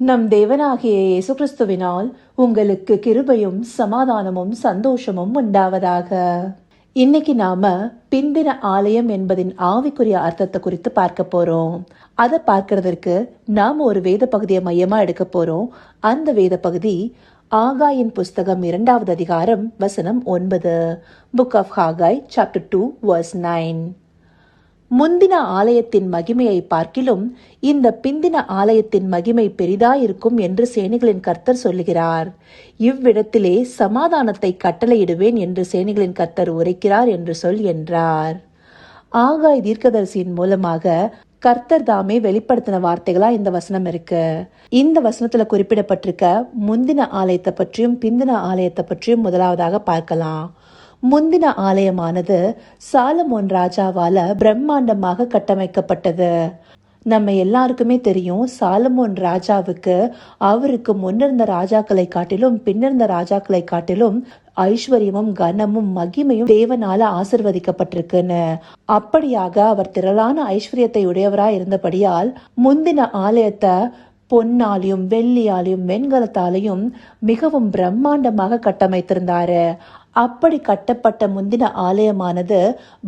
நம் தேவனாகிய இயேசு கிறிஸ்துவினால் உங்களுக்கு கிருபையும் சமாதானமும் சந்தோஷமும் உண்டாவதாக. இன்னைக்கு நாம பிந்தின ஆலயம் என்பதின் ஆவிக்குரிய அர்த்தத்தை குறித்து பார்க்க போறோம். அதை பார்க்கறதற்கு நாம் ஒரு வேத பகுதியை மையமா எடுக்க போறோம். அந்த வேத பகுதி ஆகாயின் புஸ்தகம் இரண்டாவது அதிகாரம் வசனம் ஒன்பது. Book of Haggai chapter two verse nine முந்தின ஆலயத்தின் மகிமையை பார்க்கிலும் இந்த பிந்தின ஆலயத்தின் மகிமை பெரிதாயிருக்கும் என்று சேனைகளின் கர்த்தர் சொல்லுகிறார். இவ்விடத்திலே சமாதானத்தை கட்டளையிடுவேன் என்று சேனைகளின் கர்த்தர் உரைக்கிறார் என்று சொல் என்றார். ஆகாய் தீர்க்கதரிசியின் மூலமாக கர்த்தர் தாமே வெளிப்படுத்தின வார்த்தைகளா இந்த வசனம் இருக்கு. இந்த வசனத்துல குறிப்பிடப்பட்டிருக்க முந்தின ஆலயத்தை பற்றியும் பிந்தின ஆலயத்தை பற்றியும் முதலாவதாக பார்க்கலாம். முந்தின ஆலயமானது சாலமோன் ராஜாவால பிரம்மாண்டமாக கட்டமைக்கப்பட்டது. நம்ம எல்லாருக்குமே தெரியும் சாலமோன் ராஜாவுக்கு அவருக்கு முன்னிருந்த ராஜாக்களை காட்டிலும் பின்னிருந்த ராஜாக்களை காட்டிலும் ஐஸ்வர்யமும் கனமும் மகிமையும் தேவனால ஆசிர்வதிக்கப்பட்டிருக்குன்னு. அப்படியாக அவர் திரளான ஐஸ்வர்யத்தை உடையவராய் இருந்தபடியால் முந்தின ஆலயத்தை பொன்னாலையும் வெள்ளியாலையும் வெண்கலத்தாலையும் மிகவும் பிரம்மாண்டமாக கட்டமைத்திருந்தாரு. அப்படி கட்டப்பட்ட முந்தின ஆலயமானது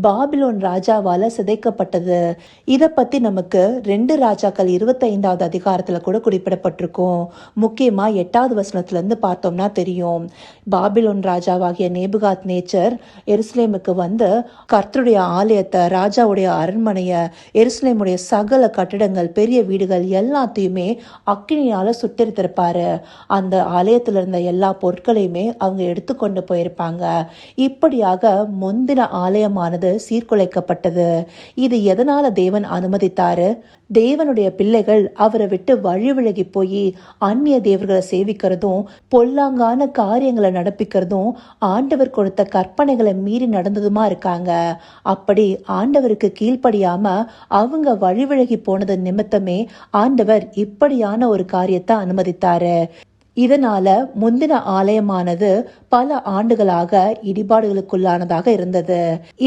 பாபிலோன் ராஜாவால சிதைக்கப்பட்டது. இதை பத்தி நமக்கு ரெண்டு ராஜாக்கள் இருபத்தைந்தாவது அதிகாரத்துல கூட குறிப்பிடப்பட்டிருக்கும். முக்கியமா எட்டாவது வசனத்துல இருந்து பார்த்தோம்னா தெரியும். பாபிலோன் ராஜாவாகிய நேபுகாத் நேச்சர் எருசலேமுக்கு வந்து கர்த்தருடைய ஆலயத்தை ராஜாவுடைய அரண்மனைய எருசலேமுடைய சகல கட்டிடங்கள் பெரிய வீடுகள் எல்லாத்தையுமே அக்கினியால சுட்டெரித்திருப்பாரு அந்த ஆலயத்துல இருந்த எல்லா பொருட்களையுமே அவங்க எடுத்துக்கொண்டு போயிருப்பாங்க. இப்படியாக முந்தின ஆலயமானது சீர்குலைக்கப்பட்டது. இது எதனால தேவன் அனுமதித்தாரு? தேவனுடைய பிள்ளைகள் அவரை விட்டு வழி விலகி போய் அந்நிய தேவர்களை சேவிக்கிறதும் பொல்லாங்கான காரியங்களை நடப்பிக்கிறதும் ஆண்டவர் கொடுத்த கற்பனைகளை மீறி நடந்ததுமா இருக்காங்க. அப்படி ஆண்டவருக்கு கீழ்ப்படியாம அவங்க வழி விலகி போனது நிமித்தமே ஆண்டவர் இப்படியான ஒரு காரியத்தை அனுமதித்தாரு. இதனால முந்தின ஆலயமானது பல ஆண்டுகளாக இடிபாடுகளுக்குள்ளானதாக இருந்தது.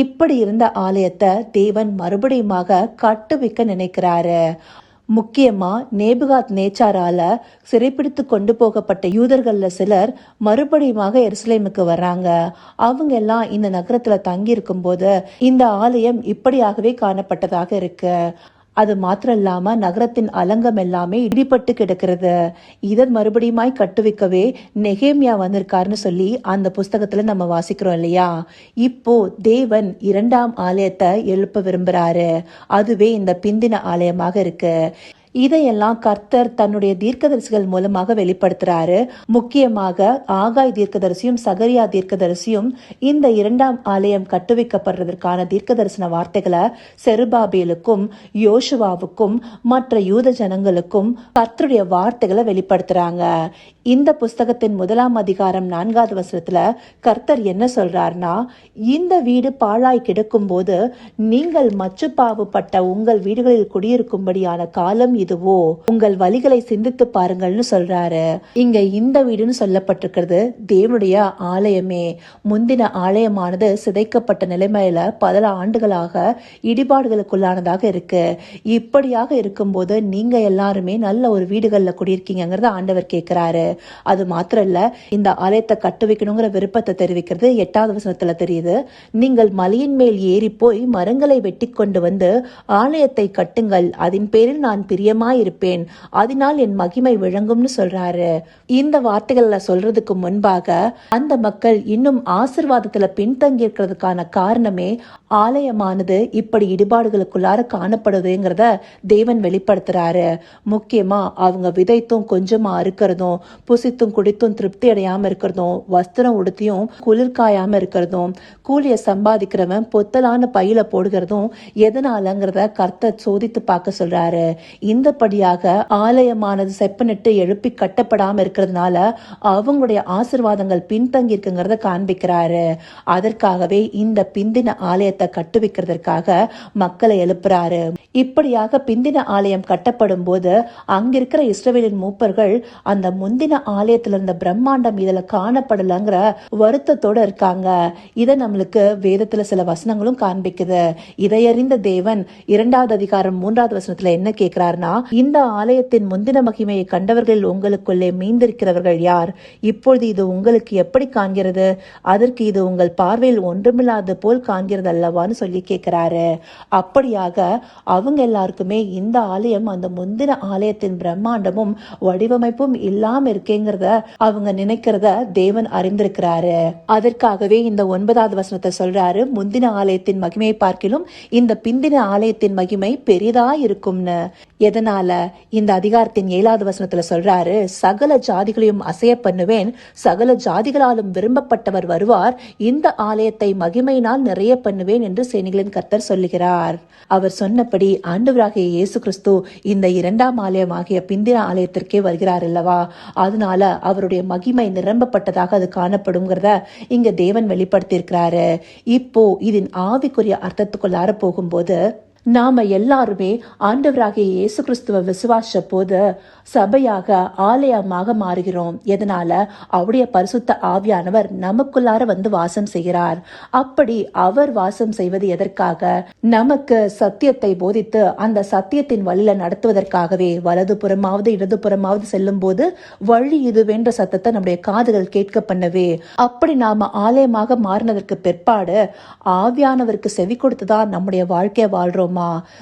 இப்படி இருந்த ஆலயத்தை தேவன் மறுபடியுமாக கட்டுவிக்க நினைக்கிறாரு. முக்கியமா நேபுகாத் நேச்சாரால சிறைப்பிடித்து கொண்டு போகப்பட்ட யூதர்கள்ல சிலர் மறுபடியுமாக எருசலேமுக்கு வர்றாங்க. அவங்க எல்லாம் இந்த நகரத்துல தங்கி இருக்கும்போது இந்த ஆலயம் இப்படியாகவே காணப்பட்டதாக இருக்கு. அது மாத்திரம் இல்லாம நகரத்தின் அலங்கம் எல்லாமே இடிபட்டு கிடக்கிறது. இதன் மறுபடியுமாய் கட்டுவிக்கவே நெகேமியா வந்திருக்காருன்னு சொல்லி அந்த புஸ்தகத்துல நம்ம வாசிக்கிறோம் இல்லையா? இப்போ தேவன் இரண்டாம் ஆலயத்தை எழுப்ப விரும்புறாரு. அதுவே இந்த பிந்தின ஆலயமாக இருக்கு. இதையெல்லாம் கர்த்தர் தன்னுடைய தீர்க்கதரிசிகள் மூலமாக வெளிப்படுத்துறாரு. முக்கியமாக ஆகாய் தீர்க்கதரிசியும் சகரியா தீர்க்கதரிசியும் இந்த இரண்டாம் ஆலயம் கட்டுவிக்கப்படுறதற்கான தீர்க்க தரிசன வார்த்தைகளை செருபாபேலுக்கும் யோசுவாவுக்கும் மற்ற யூத ஜனங்களுக்கும் கர்த்தருடைய வார்த்தைகளை வெளிப்படுத்துறாங்க. இந்த புஸ்தகத்தின் முதலாம் அதிகாரம் நான்காவது வசனத்துல கர்த்தர் என்ன சொல்றாருன்னா இந்த வீடு பாழாய் கிடக்கும் போது நீங்கள் மச்சுப்பாவுப்பட்ட உங்கள் வீடுகளில் குடியிருக்கும்படியான காலம் இதுவோ? உங்கள் வழிகளை சிந்தித்து பாருங்கள்னு சொல்றாரு. இங்க இந்த வீடுன்னு சொல்லப்பட்டிருக்கிறது தேவனுடைய ஆலயமே. முந்தின ஆலயமானது சிதைக்கப்பட்ட நிலைமையில பல ஆண்டுகளாக இடிபாடுகளுக்குள்ளானதாக இருக்கு. இப்படியாக இருக்கும்போது நீங்க எல்லாருமே நல்ல ஒரு வீடுகள்ல குடியிருக்கீங்கிறத ஆண்டவர் கேட்கிறாரு அது மாத்திரம் இல்ல இந்த ஆலயத்தை கட்டு வைக்கணுங்கிற விருப்பத்தை தெரிவிக்கிறது எட்டாவது வசனத்துல தெரியுது. நீங்கள் மலையின் மேல் ஏறி போய் மரங்களை வெட்டி கொண்டு வந்து ஆலயத்தை கட்டுங்கள். அதன் பேரில் நான் பிரியமாயிருப்பேன். அதனால் என் மகிமை விளங்கும்னு சொல்றாரு. இந்த வார்த்தைகள்ல சொல்றதுக்கு முன்பாக அந்த மக்கள் இன்னும் ஆசிர்வாதத்துல பின்தங்கி இருக்கிறதுக்கான காரணமே ஆலயமானது இப்படி இடிபாடுகளுக்குள்ளார காணப்படுதுங்கிறத தேவன் வெளிப்படுத்துறாரு. முக்கியமா அவங்க விதைத்தும் கொஞ்சமா அறுக்கிறதும் புசித்தும் குடித்தும் திருப்தி அடையாம இருக்கிறதும் வஸ்திரம் உடுத்தியும் குளிர்காயாம இருக்கிறதும் கூலிய சம்பாதிக்கிறவன் பொத்தலான பையில போடுகிறதும் எதனாலங்கிறத கர்த்தர் சோதித்து பார்க்க சொல்றாரு. இந்தபடியாக ஆலயமானது செப்பனிட்டு எழுப்பி கட்டப்படாம இருக்கிறதுனால அவங்களுடைய ஆசிர்வாதங்கள் பின்தங்கி இருக்குங்கிறத காண்பிக்கிறாரு. அதற்காகவே இந்த பிந்தின ஆலயத்தை கட்டுவிக்கிறதற்காக மக்களை எழுப்புறாரு. இப்படியாக பிந்தின ஆலயம் கட்டப்படும் போது அங்கிருக்கிற இஸ்ரவேலின் மூப்பர்கள் அந்த முந்தின ஆலயத்தில் இருந்த பிரம்மாண்டம் இதுல காணப்படலங்கிற வருத்தத்தோட இருக்காங்க. இதை நம்மளுக்கு வேதத்துல சில வசனங்களும் காண்பிக்குது. இதையறிந்த தேவன் இரண்டாவது அதிகாரம் மூன்றாவது வசனத்துல என்ன கேட்கிறாருன்னா இந்த ஆலயத்தின் முந்தின மகிமையை கண்டவர்கள் உங்களுக்குள்ளே மீந்திருக்கிறவர்கள் யார்? இப்பொழுது இது உங்களுக்கு எப்படி காண்கிறது? அதற்கு இது உங்கள் பார்வையில் ஒன்றுமில்லாத போல் காண்கிறது அல்லவான்னு சொல்லி கேட்கிறாரு. அப்படியாக அவங்க எல்லாருக்குமே இந்த ஆலயம் அந்த முந்தின ஆலயத்தின் பிரம்மாண்டமும் வடிவமைப்பும் இல்லாம இருக்கேங்கிறத அவங்க நினைக்கிறத தேவன் அறிந்திருக்கிறாரு. அதற்காகவே இந்த ஒன்பதாவது வசனத்தை சொல்றாரு முந்தின ஆலயத்தின் மகிமையை பார்க்கிலும் இந்த பிந்தின ஆலயத்தின் மகிமை பெரிதா இருக்கும்னு எதனால இந்த அதிகாரத்தின் ஏழாவது வசனத்துல சொல்றாரு சகல ஜாதிகளையும் அசைய பண்ணுவேன் சகல ஜாதிகளாலும் விரும்பப்பட்டவர் வருவார் இந்த ஆலயத்தை மகிமையினால் நிறைய பண்ணுவேன் என்று சேனிகளின் கர்த்தர் சொல்லுகிறார். அவர் சொன்னபடி ஆண்டவராகிய இயேசு கிறிஸ்து இந்த இரண்டாம் ஆலயமாகிய பிந்தின ஆலயத்திற்கே வருகிறார் அல்லவா? அதனால அவருடைய மகிமை நிரம்பப்பட்டதாக அது காணப்படுங்கிறத இங்க தேவன் வெளிப்படுத்தியிருக்கிறாரு. இப்போ இதன் ஆவிக்குரிய அர்த்தத்துக்குள்ளார போகும்போது நாம எல்லாருமே ஆண்டவராகிய இயேசு கிறிஸ்துவ விசுவாச போது சபையாக ஆலயமாக மாறுகிறோம். எதனால? அவருடைய பரிசுத்த ஆவியானவர் நமக்குள்ளார வந்து வாசம் செய்கிறார். அப்படி அவர் வாசம் செய்வது எதற்காக? நமக்கு சத்தியத்தை போதித்து அந்த சத்தியத்தின் வழியில நடத்துவதற்காகவே வலது புறமாவது இடது புறமாவது செல்லும் போது வழி இதுவென்ற சத்தத்தை நம்முடைய காதுகள் கேட்க பண்ணவே. அப்படி நாம ஆலயமாக மாறினதற்கு பிற்பாடு ஆவியானவருக்கு செவி கொடுத்துதான் நம்முடைய வாழ்க்கையை வாழ்றோம்.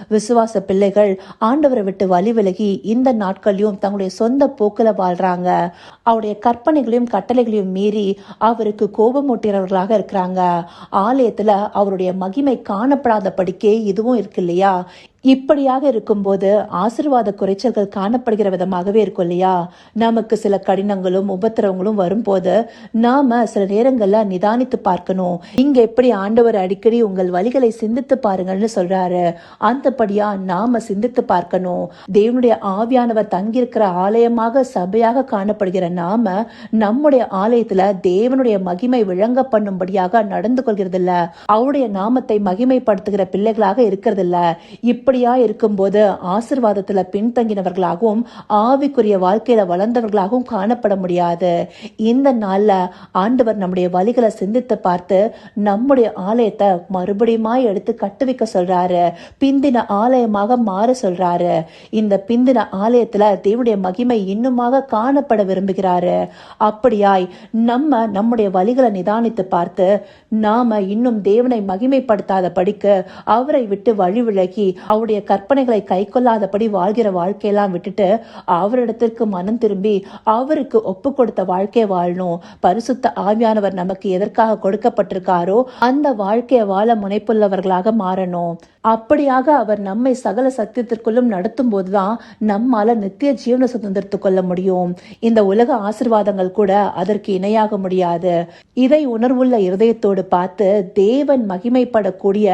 விசுவாச பிள்ளைகள் ஆண்டவரை விட்டு வழி விலகி இந்த நாட்களையும் தங்களுடைய சொந்த போக்கில் வாழ்றாங்க. அவருடைய கற்பனைகளையும் கட்டளைகளையும் மீறி அவருக்கு கோபமூட்டுகிறவர்களாக இருக்கிறாங்க. ஆலயத்துல அவருடைய மகிமை காணப்படாத படிக்கே இதுவும் இருக்கு இல்லையா? இப்படியாக இருக்கும்போது ஆசிர்வாத குறைச்சல்கள் காணப்படுகிற விதமாகவே இருக்கும் இல்லையா? நமக்கு சில கடினங்களும் உபத்திரவங்களும் வரும்போது நாம சில நேரங்கள்ல நிதானித்து பார்க்கணும். இங்க எப்படி ஆண்டவர் அடிக்கடி உங்கள் வழிகளை சிந்தித்து பாருங்கள்னு சொல்றாரு. அந்தபடியா நாம சிந்தித்து பார்க்கணும். தேவனுடைய ஆவியானவர் தங்கியிருக்கிற ஆலயமாக சபையாக காணப்படுகிற நாம நம்முடைய ஆலயத்துல தேவனுடைய மகிமை விளங்க பண்ணும்படியாக நடந்து கொள்கிறது இல்ல அவருடைய நாமத்தை மகிமைப்படுத்துகிற பிள்ளைகளாக இருக்கிறது இல்ல இப்படியா இருக்கும்போது ஆசிர்வாதத்தில் பின்தங்கினவர்களாகவும் ஆவிக்குரிய வாழ்க்கையில வளர்ந்தவர்களாகவும் காணப்பட முடியாது. இந்த நாள்ல ஆண்டவர் நம்முடைய வழிகளை சிந்தித்து பார்த்து நம்முடைய ஆலயத்தை மறுபடியுமாய் எடுத்து கட்டுவிக்க சொல்றாரு. பிந்தின ஆலயமாக மாற சொல்றாரு. இந்த பிந்தின ஆலயத்துல தேவனுடைய மகிமை இன்னுமாக காணப்பட விரும்புகிறாரு. அப்படியாய் நம்ம நம்முடைய வழிகளை நிதானித்து பார்த்து நாம இன்னும் தேவனை மகிமைப்படுத்தாத படிக்கு அவரை விட்டு வழி விலகி அவருடைய கற்பனைகளை கை கொள்ளாதபடி வாழ்கிற வாழ்க்கையெல்லாம் விட்டுட்டு அவரிடத்திற்கு மனம் திரும்பி அவருக்கு ஒப்பு கொடுத்த வாழ்க்கை வாழணும். பரிசுத்த ஆவியானவர் நமக்கு எதற்காக கொடுக்கப்பட்டிருக்காரோ அந்த வாழ்க்கையை வாழ முனைப்புள்ளவர்களாக மாறணும். அப்படியாக அவர் நம்மை சகல சத்தியத்திற்குள்ளும் நடத்தும் போதுதான் நம்மால நித்திய ஜீவன சுதந்திரத்து கொள்ள முடியும். இந்த உலக ஆசிர்வாதங்கள் கூட அதற்கு இணையாக முடியாது. இதை உணர்வுள்ள இருதயத்தோடு பார்த்து தேவன் மகிமைப்படக்கூடிய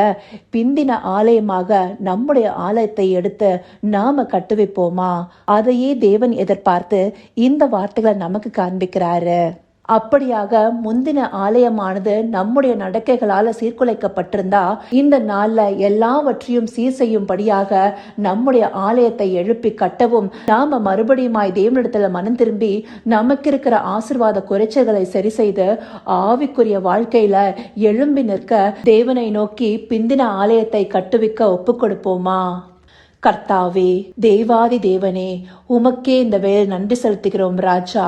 பிந்தின ஆலயமாக நம்முடைய ஆலயத்தை எடுத்து நாம கட்டுவிப்போமா? அதையே தேவன் எதிர்பார்த்து இந்த வார்த்தைகளை நமக்கு காண்பிக்கிறாரு. அப்படியாக முந்தின ஆலயமானது நம்முடைய நடக்கைகளால சீர்குலைக்கப்பட்டிருந்தா இந்த நாள்ல எல்லாவற்றையும் சீர் செய்யும்படியாக நம்முடைய ஆலயத்தை எழுப்பி கட்டவும் நாம மறுபடியுமாய் தேவனிடத்துல மனம் திரும்பி நமக்கு இருக்கிற ஆசிர்வாத குறைச்சல்களை சரி செய்து ஆவிக்குரிய வாழ்க்கையில எழும்பி நிற்க தேவனை நோக்கி பிந்தின ஆலயத்தை கட்டுவிக்க ஒப்பு கொடுப்போமா கர்த்தாவே தேவாதி தேவனே உமக்கே இந்த வேலை நன்றி செலுத்துகிறோம் ராஜா.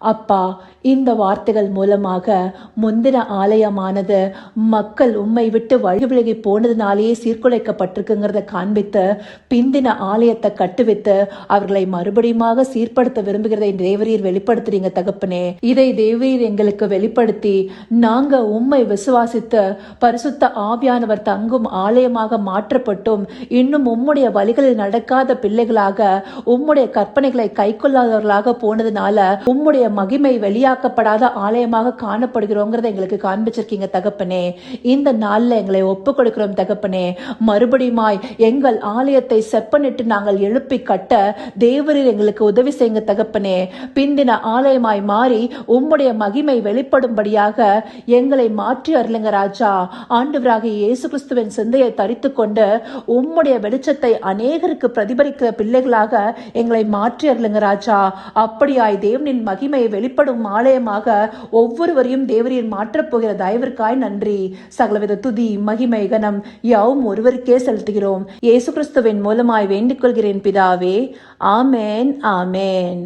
அப்பா இந்த வார்த்தைகள் மூலமாக முந்தின ஆலயமானது மக்கள் உண்மை விட்டு வழி விலகி போனதுனாலேயே சீர்குலைக்கப்பட்டிருக்குங்கிறத காண்பித்து பிந்தின ஆலயத்தை கட்டுவித்து அவர்களை மறுபடியும் சீர்படுத்த விரும்புகிறதை தேவரீர் வெளிப்படுத்துறீங்க தகப்பனே. இதை தேவரீர் எங்களுக்கு வெளிப்படுத்தி நாங்க உம்மை விசுவாசித்து பரிசுத்த ஆவியானவர் தங்கும் ஆலயமாக மாற்றப்பட்டும். இன்னும் உம்முடைய வழிகளில் நடக்காத பிள்ளைகளாக உம்முடைய கற்பனைகளை கைக்கொள்ளாதவர்களாக போனதுனால உம்முடைய மகிமை வெளியாக்கப்படாத ஆலயமாக காணப்படுகிறோங்கிறத எங்களுக்கு காண்பிச்சிருக்கீங்க தகப்பனே. இந்த நாள்ல எங்களை ஒப்பு கொடுக்கிறோம் தகப்பனே. மறுபடியுமாய் எங்கள் ஆலயத்தை செப்பனிட்டு நாங்கள் எழுப்பி கட்ட தேவரில் எங்களுக்கு உதவி செய்யுங்க தகப்பனே. பிந்தின ஆலயமாய் மாறி உம்முடைய மகிமை வெளிப்படும்படியாக எங்களை மாற்றி அருளுங்க ராஜா. ஆண்டவராக இயேசு கிறிஸ்துவின் சிந்தையை தரித்து கொண்டு உம்முடைய வெளிச்சத்தை அநேகருக்கு பிரதிபலிக்கிற பிள்ளைகளாக எங்களை மாற்றி அருளுங்க ராஜா. அப்படியாய் தேவனின் மகிமை வெளிப்படும் ஆலயமாக ஒவ்வொருவரையும் தேவரீர் மாற்றப் போகிற தயவிற்காய் நன்றி. சகலவித துதி மகிமை கனம் யாவும் ஒருவருக்கே செலுத்துகிறோம். இயேசு கிறிஸ்துவின் மூலமாய் வேண்டிக் கொள்கிறேன் பிதாவே. ஆமேன் ஆமேன்.